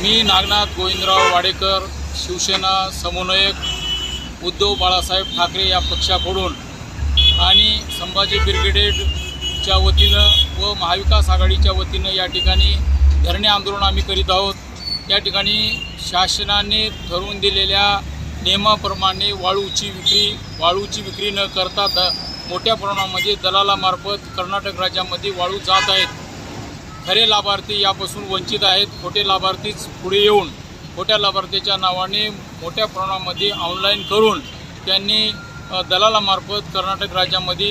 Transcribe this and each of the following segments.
मी नागनाथ गोविंदराव वाडेकर शिवसेना समन्वयक उद्धव बाळासाहेब ठाकरे या पक्षाकडून आणि संभाजी ब्रिगेडेडच्या वतीनं व महाविकास आघाडीच्या वतीनं या ठिकाणी धरणे आंदोलन आम्ही करीत आहोत. या ठिकाणी शासनाने ठरवून दिलेल्या नियमाप्रमाणे वाळूची विक्री वाळूची विक्री न करता द मोठ्या प्रमाणामध्ये दलालामार्फत कर्नाटक राज्यामध्ये वाळू जात आहेत. खरे लाभार्थी यापासून वंचित आहेत. खोटे लाभार्थीच पुढे येऊन खोट्या लाभार्थीच्या नावाने मोठ्या प्रमाणामध्ये ऑनलाईन करून त्यांनी दलालामार्फत कर्नाटक राज्यामध्ये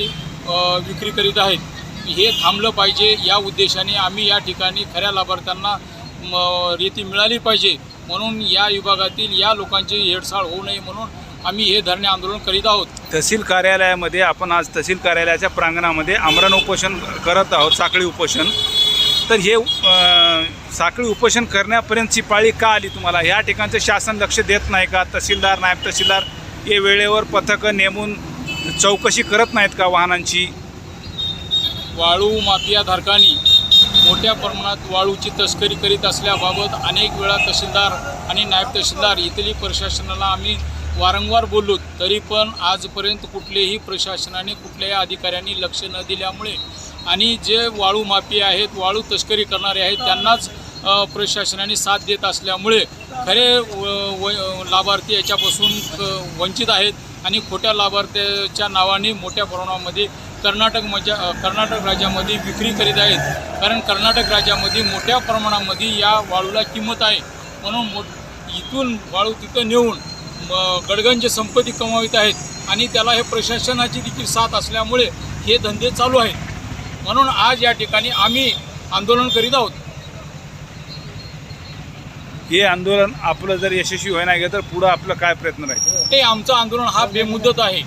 विक्री करीत आहेत. हे थांबलं पाहिजे. या उद्देशाने आम्ही या ठिकाणी खऱ्या लाभार्थ्यांना म, रीती मिळाली पाहिजे. म्हणून या विभागातील या लोकांची हेडसाळ होऊ नये म्हणून आम्ही हे धरणे आंदोलन करीत आहोत. तहसील कार्यालयामध्ये आपण आज तहसील कार्यालयाच्या प्रांगणामध्ये आमरण उपोषण करत आहोत साखळी उपोषण. तर हे साखळी उपोषण करण्यापर्यंतची पाळी का आली तुम्हाला? ह्या ठिकाणचं शासन लक्ष देत नाही का? तहसीलदार नायब तहसीलदार हे वेळेवर पथकं नेमून चौकशी करत नाहीत का वाहनांची? वाळू माफियाधारकांनी मोठ्या प्रमाणात वाळूची तस्करी करीत असल्याबाबत अनेक वेळा तहसीलदार आणि नायब तहसीलदार इथली प्रशासनाला आम्ही वारंवार बोललो तरी पण आजपर्यंत कुठलेही प्रशासनाने कुठल्याही अधिकाऱ्यांनी लक्ष न दिल्यामुळे आणि जे वाळू माफिया आहेत वाळू तस्करी करणारे आहेत त्यांनाच प्रशासनाने साथ देत असल्यामुळे खरे व- व- लाभार्थी याच्यापासून वंचित आहेत आणि खोट्या लाभार्थ्याच्या नावाने मोठ्या प्रमाणामध्ये कर्नाटक मजा कर्नाटक राज्यामध्ये विक्री करीत आहेत. कारण कर्नाटक राज्यामध्ये मोठ्या प्रमाणामध्ये या वाळूला किंमत आहे. म्हणून मो इथून वाळू तिथं नेऊन गडगंज संपत्ती कमावित आहेत. आणि त्याला हे प्रशासनाची देखील साथ असल्यामुळे हे धंदे चालू आहेत. म्हणून आज या ठिकाणी आम्ही आंदोलन करीत आहोत. हे आंदोलन आपलं जर यशस्वी होईना गेलं तर पुढं आपलं काय प्रयत्न राहील? ते आमचं आंदोलन हा बेमुदत आहे.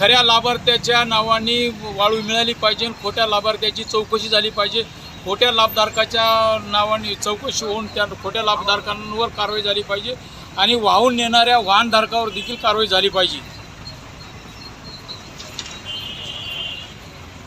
खऱ्या लाभार्थ्याच्या नावाने वाळू मिळाली पाहिजे खोट्या लाभार्थ्याची चौकशी झाली पाहिजे. खोट्या लाभधारकाच्या नावाने चौकशी होऊन त्या खोट्या लाभधारकांवर कारवाई झाली पाहिजे आणि वाहून नेणाऱ्या वाहनधारकावर देखील कारवाई झाली पाहिजे.